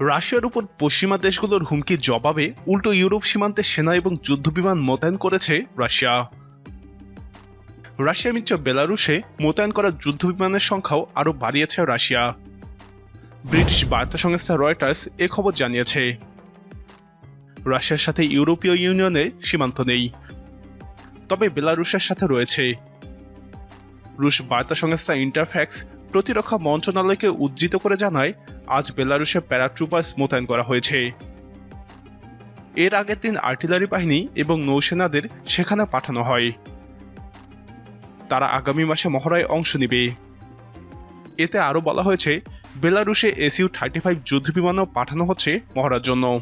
রাশিয়ার উপর পশ্চিমা দেশগুলোর হুমকির জবাবে উল্টো ইউরোপ সীমান্তে সেনা এবং যুদ্ধবিমান মোতায়েন করেছে রাশিয়া। রাশিয়া মিত্র বেলারুশে মোতায়েন করা যুদ্ধবিমানের সংখ্যাও আরও বাড়িয়েছে রাশিয়া। ব্রিটিশ বার্তা সংস্থা রয়টার্স এ খবর জানিয়েছে। রাশিয়ার সাথে ইউরোপীয় ইউনিয়নের সীমান্ত নেই। তবে বেলারুশের সাথে রয়েছে। রুশ বার্তা সংস্থা ইন্টারফ্যাক্স প্রতিরক্ষা মন্ত্রণালয়কে উজ্জিত করে জানায় আজ বেলারুশে প্যারাট্রুপার্স মোতায়েন করা হয়েছে। এর আগের দিন আর্টিলারি বাহিনী এবং নৌসেনাদের সেখানে পাঠানো হয়। তারা আগামী মাসে মহড়ায় অংশ নেবে। এতে আরও বলা হয়েছে, বেলারুশে এসইউ থার্টি ফাইভ যুদ্ধবিমানও পাঠানো হচ্ছে মহড়ার জন্য।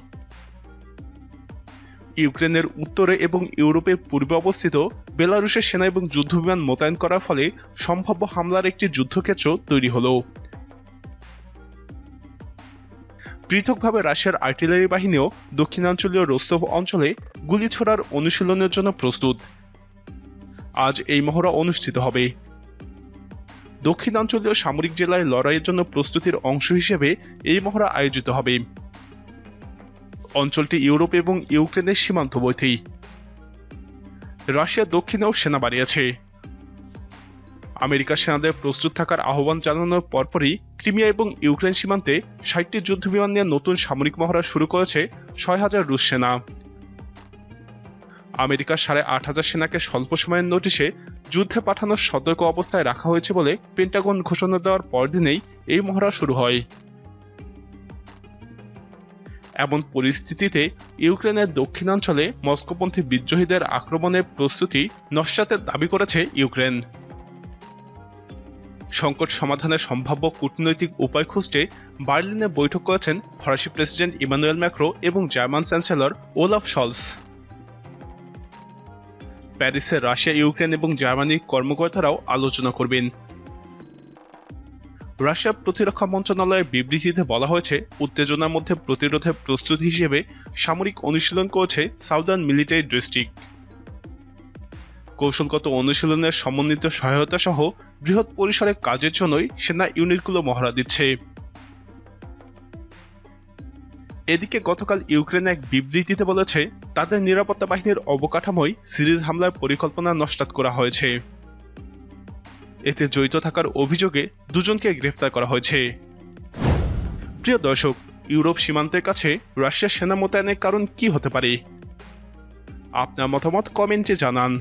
ইউক্রেনের উত্তরে এবং ইউরোপের পূর্বে অবস্থিত বেলারুশের সেনা এবং যুদ্ধবিমান মোতায়েন করার ফলে সম্ভাব্য হামলার একটি যুদ্ধক্ষেত্র তৈরি হলো। পৃথকভাবে রাশিয়ার আর্টিলারি বাহিনীও দক্ষিণাঞ্চলীয় রোস্তভ অঞ্চলে গুলি ছোড়ার অনুশীলনের জন্য প্রস্তুত। আজ এই মহড়া অনুষ্ঠিত হবে। দক্ষিণাঞ্চলীয় সামরিক জেলায় লড়াইয়ের জন্য প্রস্তুতির অংশ হিসেবে এই মহড়া আয়োজিত হবে। অঞ্চলটি ইউরোপ এবং ইউক্রেনের সীমান্তবর্তী। রাশিয়া দক্ষিণেও সেনা বাড়িয়েছে আমেরিকার সেনাদের প্রস্তুত থাকার আহ্বান জানানোর পরপরই ক্রিমিয়া এবং ইউক্রেন সীমান্তে ষাটটি যুদ্ধবিমান নিয়ে নতুন সামরিক মহড়া শুরু করেছে ছয় হাজার রুশ সেনা। আমেরিকার সাড়ে আট হাজার সেনাকে স্বল্প সময়ের নোটিশে যুদ্ধে পাঠানোর সতর্ক অবস্থায় রাখা হয়েছে বলে পেন্টাগন ঘোষণা দেওয়ার পরদিনেই এই মহড়া শুরু হয়। এমন পরিস্থিতিতে ইউক্রেনের দক্ষিণাঞ্চলে মস্কোপন্থী বিদ্রোহীদের আক্রমণের প্রস্তুতি নস্যাতের দাবি করেছে ইউক্রেন। সংকট সমাধানের সম্ভাব্য কূটনৈতিক উপায় খুঁজতে বার্লিনে বৈঠক করেছেন ফরাসি প্রেসিডেন্ট ইমানুয়েল ম্যাক্রো এবং জার্মান চ্যান্সেলর ওলাফ শলস। প্যারিসে রাশিয়া, ইউক্রেন এবং জার্মানির কর্মকর্তারাও আলোচনা করবেন। রাশিয়া প্রতিরক্ষা মন্ত্রণালয়ের বিবৃতিতে বলা হয়েছে, উত্তেজনার মধ্যে প্রতিরোধের প্রস্তুতি হিসেবে সামরিক অনুশীলন করেছে সাউদার্ন মিলিটারি ডিস্ট্রিক্ট। কৌশলগত অনুশীলনের সমন্বিত সহায়তা সহ বৃহৎ পরিসরে কাজের জন্যই সেনা ইউনিটগুলো মহড়া দিচ্ছে। এদিকে গতকাল ইউক্রেন এক বিবৃতিতে বলেছে, তাদের নিরাপত্তা বাহিনীর অবকাঠামোয় সিরিজ হামলার পরিকল্পনা নস্যাৎ করা হয়েছে। এতে জড়িত থাকার অভিযোগে দুজনকে গ্রেফতার করা হয়েছে। প্রিয় দর্শক, ইউরোপ সীমান্তের কাছে রাশিয়ার সেনা মোতায়েনের কারণ কি হতে পারে? আপনার মতামত কমেন্টে জানান।